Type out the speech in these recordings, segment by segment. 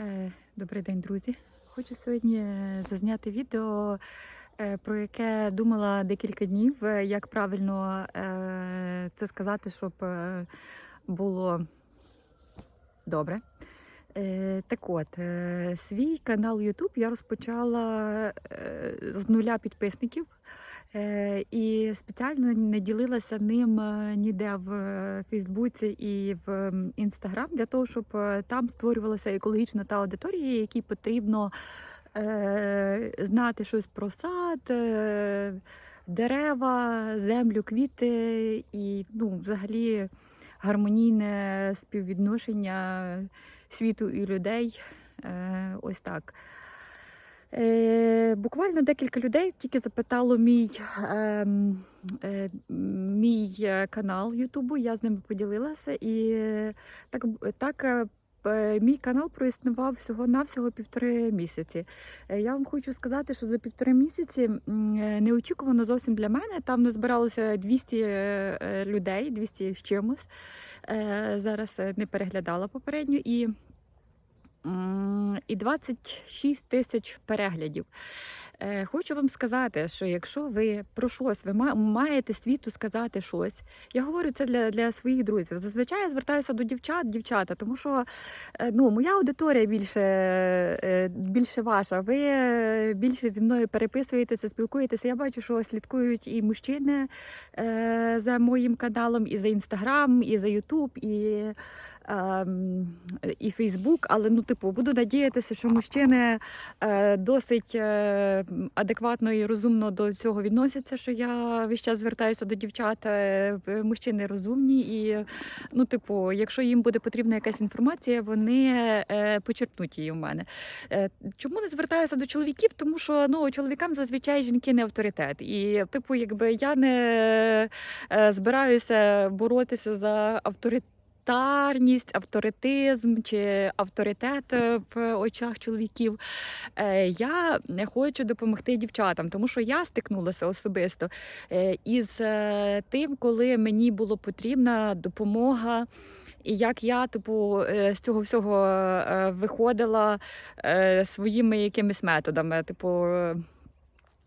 Е, Добрий день, друзі. Хочу сьогодні е, зазняти відео, е, про яке думала декілька днів, як правильно це сказати, щоб було добре. Так от, свій канал YouTube я розпочала з нуля підписників. Е, І спеціально не ділилася ним е, ніде в е, Фейсбуці і в Інстаграм для того, щоб там створювалася екологічна та аудиторія, якій потрібно знати щось про сад, дерева, землю, квіти і ну, взагалі гармонійне співвідношення світу і людей. Ось так. Е, буквально декілька людей тільки запитало мій, ем, е, мій е, канал Ютубу, я з ними поділилася, і е, так, так е, мій канал проіснував всього-навсього півтори місяці. Е, Я вам хочу сказати, що за півтори місяці е, неочікувано зовсім для мене. Там назбиралося 200 е, е, людей, 200 з чимось. Е, Зараз е, не переглядала попередньо. І і 26 тисяч переглядів. Е, Хочу вам сказати, що якщо ви про щось, ви маєте світу сказати щось. Я говорю це для, для своїх друзів. Зазвичай я звертаюся до дівчат, дівчата, тому що е, ну, моя аудиторія більше, е, більше ваша. Ви більше зі мною переписуєтеся, спілкуєтеся. Я бачу, що слідкують і мужчини за моїм каналом, і за інстаграм, і за Ютуб, і ем, і Фейсбук, але ну, типу, буду надіятися, що мужчини досить адекватно і розумно до цього відносяться, що я весь час звертаюся до дівчат. Е, Мужчини розумні, і ну, типу, якщо їм буде потрібна якась інформація, вони е, почерпнуть її у мене. Е, чому не звертаюся до чоловіків? Тому що ну, чоловікам зазвичай жінки не авторитет. І, типу, якби я не е, збираюся боротися за авторитет. Авторитарність, авторитизм чи авторитет е, в очах чоловіків. Е, Я хочу допомогти дівчатам, тому що я стикнулася особисто е, із тим, коли мені було потрібна допомога. І як я, типу, з цього всього виходила своїми якимись методами, типу.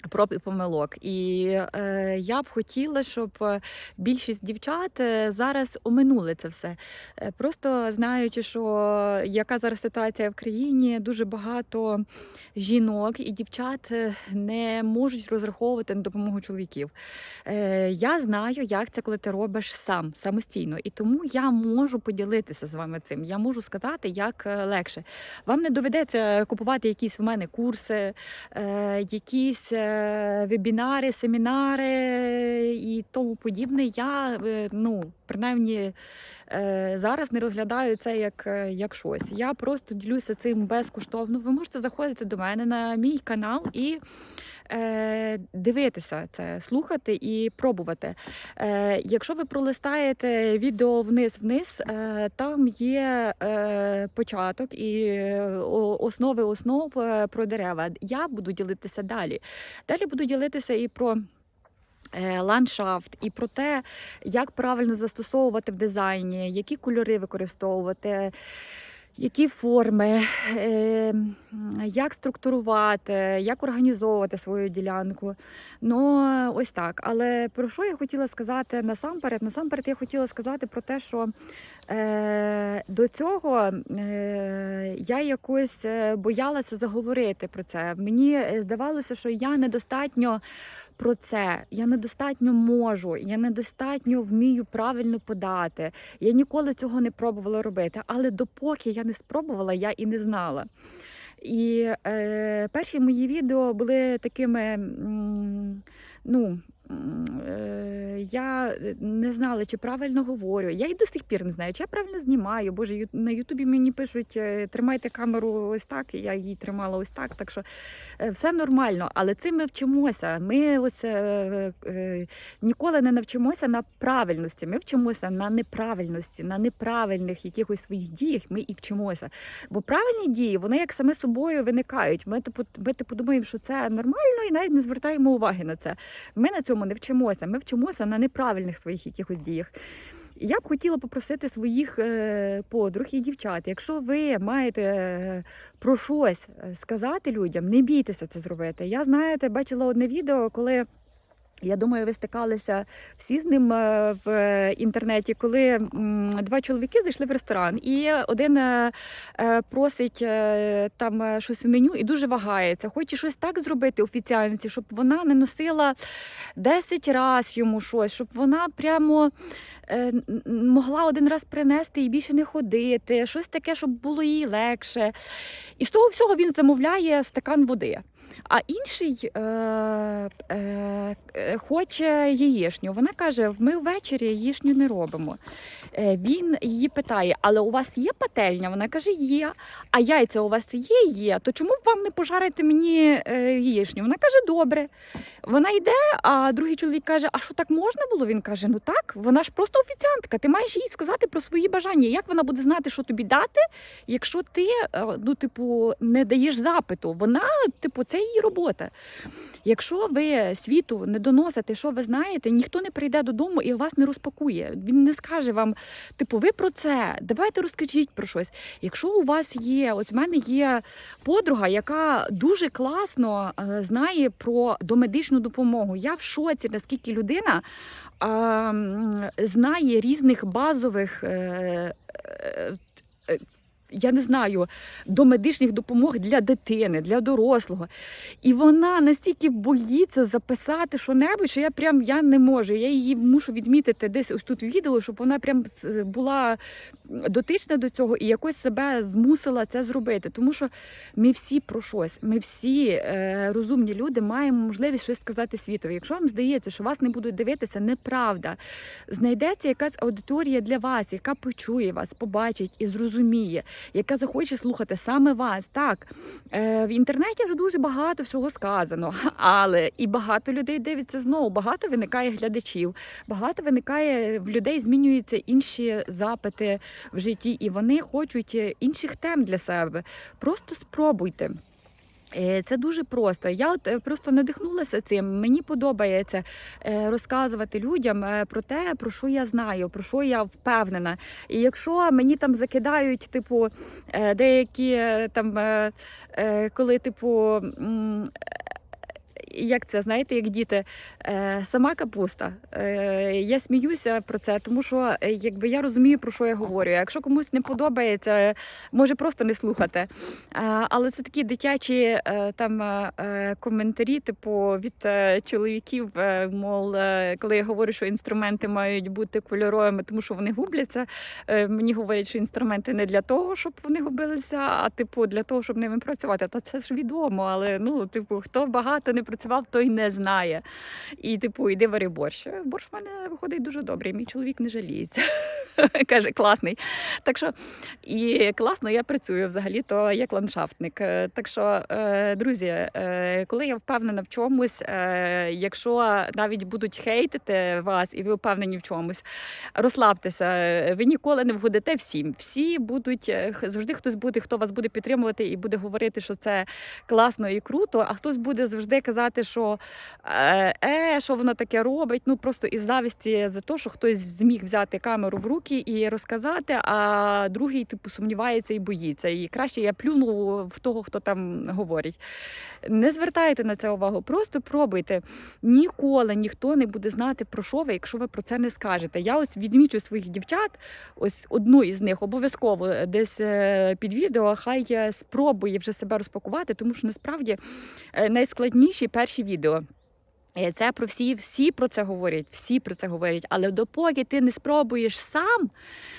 Проб і помилок. І е, я б хотіла, щоб е, більшість дівчат е, зараз оминули це все. Е, просто знаючи, що яка зараз ситуація в країні, дуже багато жінок і дівчат не можуть розраховувати на допомогу чоловіків. Е, я знаю, як це, коли ти робиш сам самостійно, і тому я можу поділитися з вами цим. Я можу сказати, як легше. Вам не доведеться купувати якісь в мене курси, е, якісь вебінари, семінари і тому подібне. Я е, ну принаймні. Е, Зараз не розглядаю це як, е, як щось. Я просто ділюся цим безкоштовно. Ви можете заходити до мене на мій канал і е, дивитися це, слухати і пробувати. Е, якщо ви пролистаєте відео вниз-вниз, е, там є е, початок і основи основ е, про дерева. Я буду ділитися далі. Далі буду ділитися і про. Е, Ландшафт і про те, як правильно застосовувати в дизайні, які кольори використовувати, які форми, е, як структурувати, як організовувати свою ділянку. Ну, ось так. Але про що я хотіла сказати насамперед? Насамперед, я хотіла сказати про те, що е, до цього я якось боялася заговорити про це. Мені здавалося, що я недостатньо. Про це я недостатньо можу, я недостатньо вмію правильно подати. Я ніколи цього не пробувала робити, але допоки я не спробувала, я і не знала. І е, перші мої відео були такими, м, ну. М, е, Я не знала, чи правильно говорю. Я і до сих пір не знаю, чи я правильно знімаю. Боже, на Ютубі мені пишуть, е, тримайте камеру ось так, я її тримала ось так. Так що е, все нормально, але цим ми вчимося. Ми ось е, е, ніколи не навчимося на правильності. Ми вчимося на неправильності, на неправильних якихось своїх діях. Ми і вчимося. Бо правильні дії, вони як саме собою виникають. Ми типу, ми типу думаємо, що це нормально, і навіть не звертаємо уваги на це. Ми на цьому не вчимося. Ми вчимося на неправильних своїх якихось діях. Я б хотіла попросити своїх е, подруг і дівчат, якщо ви маєте е, про щось е, сказати людям, не бійтеся це зробити. Я знаєте, бачила одне відео, коли. Я думаю, ви стикалися всі з ним е, в інтернеті, коли два чоловіки зайшли в ресторан, і один е, е, просить там щось в меню і дуже вагається. Хоче щось так зробити офіціальниці, щоб вона не носила 10 разів йому щось, щоб вона прямо могла один раз принести і більше не ходити, щось таке, щоб було їй легше. І з того всього він замовляє стакан води. А інший е, е, е, хоче яєшню. Вона каже: ми ввечері яєшню не робимо. Е, він її питає: але у вас є пательня? Вона каже, є. А яйця у вас є? Є. То чому б вам не пожарити мені е, яєшню? Вона каже, добре. Вона йде, а другий чоловік каже: А що так можна було? Він каже: Ну так, вона ж просто офіціантка. Ти маєш їй сказати про свої бажання. Як вона буде знати, що тобі дати, якщо ти е, ну, типу, не даєш запиту? Вона, типу, це її робота. Якщо ви світу не доносите, що ви знаєте, ніхто не прийде додому і вас не розпакує. Він не скаже вам, типу, ви про це, давайте розкажіть про щось. Якщо у вас є, ось в мене є подруга, яка дуже класно е, знає про домедичну допомогу. Я в шоці, наскільки людина е, знає різних базових. Я не знаю, домедичних допомог для дитини, для дорослого. І вона настільки боїться записати що-небудь, що я прям я не можу. Я її мушу відмітити десь ось тут відео, щоб вона прям була дотична до цього і якось себе змусила це зробити. Тому що ми всі про щось, ми всі е, розумні люди маємо можливість щось сказати світові. Якщо вам здається, що вас не будуть дивитися, неправда. Знайдеться якась аудиторія для вас, яка почує вас, побачить і зрозуміє, яка захоче слухати саме вас. Так е, в інтернеті вже дуже багато всього сказано, але і багато людей дивиться знову. Багато виникає глядачів, багато виникає в людей, змінюються інші запити в житті, і вони хочуть е, інших тем для себе. Просто спробуйте. Е, Це дуже просто. Я от е, просто надихнулася цим. Мені подобається е, розказувати людям про те, про що я знаю, про що я впевнена. І якщо мені там закидають, типу, деякі там, коли, типу. Як це знаєте, як діти, е, сама капуста. Е, я сміюся про це, тому що е, якби я розумію, про що я говорю. Якщо комусь не подобається, може просто не слухати. Але це такі дитячі там коментарі, типу від чоловіків, мов, коли я говорю, що інструменти мають бути кольоровими, тому що вони губляться. Мені говорять, що інструменти не для того, щоб вони губилися, а типу для того, щоб ними працювати. Та це ж відомо, але ну, типу, хто багато не працював, той не знає. І типу, іди вари борщ. Борщ в мене виходить дуже добре. Мій чоловік не жаліється. Каже, класний. Так що і класно я працюю взагалі, то як ландшафтник. Е, Так що, е, друзі, е, коли я впевнена в чомусь, якщо навіть будуть хейтити вас і ви впевнені в чомусь, розслабтеся, ви ніколи не вгодите всім. Всі будуть завжди хтось буде, хто вас буде підтримувати і буде говорити, що це класно і круто, а хтось буде завжди казати, що е, що воно таке робить. Ну просто із завісті за те, що хтось зміг взяти камеру в руки і розказати, а другий типу сумнівається і боїться. І краще я плюну в того, хто там говорить. Не звертайте на це увагу, просто пробуйте. Ніколи ніхто не буде знати про що ви, якщо ви про це не скажете. Я ось відмічу своїх дівчат, ось одну із них обов'язково десь е, під відео, хай е, спробує вже себе розпакувати, тому що насправді е, найскладніші перші відео. Е, Це про всі, всі про це говорять, всі про це говорять. Але допоки ти не спробуєш сам,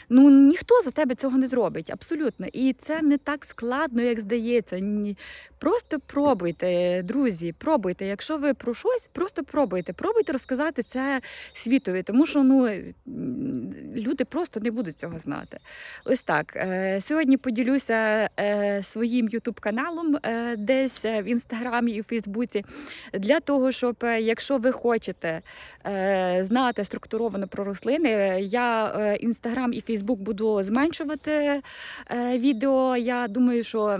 ну ніхто за тебе цього не зробить. Абсолютно. І це не так складно, як здається. Просто пробуйте, друзі, пробуйте. Якщо ви про щось, просто пробуйте. Пробуйте розказати це світові, тому що ну люди просто не будуть цього знати. Ось так. Е, Сьогодні поділюся е, своїм ютуб каналом е, десь в інстаграмі і в Фейсбуці для того, щоб якщо ви хочете е, знати структуровано про рослини, я е, інстаграм і Фейсбук буду зменшувати е, відео. Я думаю, що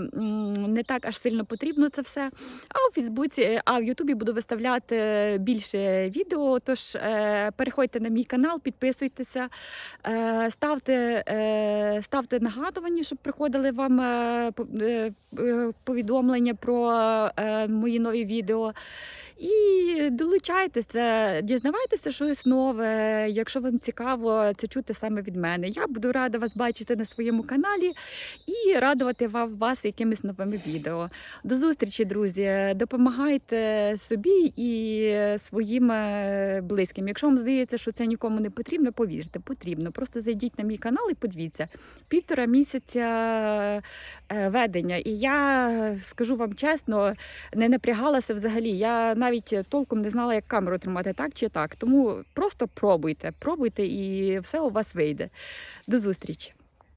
не так аж сильно потрібно це все. А у Фейсбуці, а в Ютубі буду виставляти більше відео. Тож е, переходьте на мій канал, підписуйтеся, е, ставте, е, ставте нагадування, щоб приходили вам е, по- е, е, повідомлення про е, мої нові відео. І долучайтеся, дізнавайтеся щось нове, якщо вам цікаво це чути саме від мене. Я буду рада вас бачити на своєму каналі і радувати вас якимись новими відео. До зустрічі, друзі! Допомагайте собі і своїм е, близьким. Якщо вам здається, що це нікому не потрібно, повірте, потрібно. Просто зайдіть на мій канал і подивіться. Півтора місяця е, ведення. І я скажу вам чесно, не напрягалася взагалі. Я навіть толком не знала, як камеру тримати так чи так. Тому просто пробуйте, пробуйте, і все у вас вийде. До зустрічі!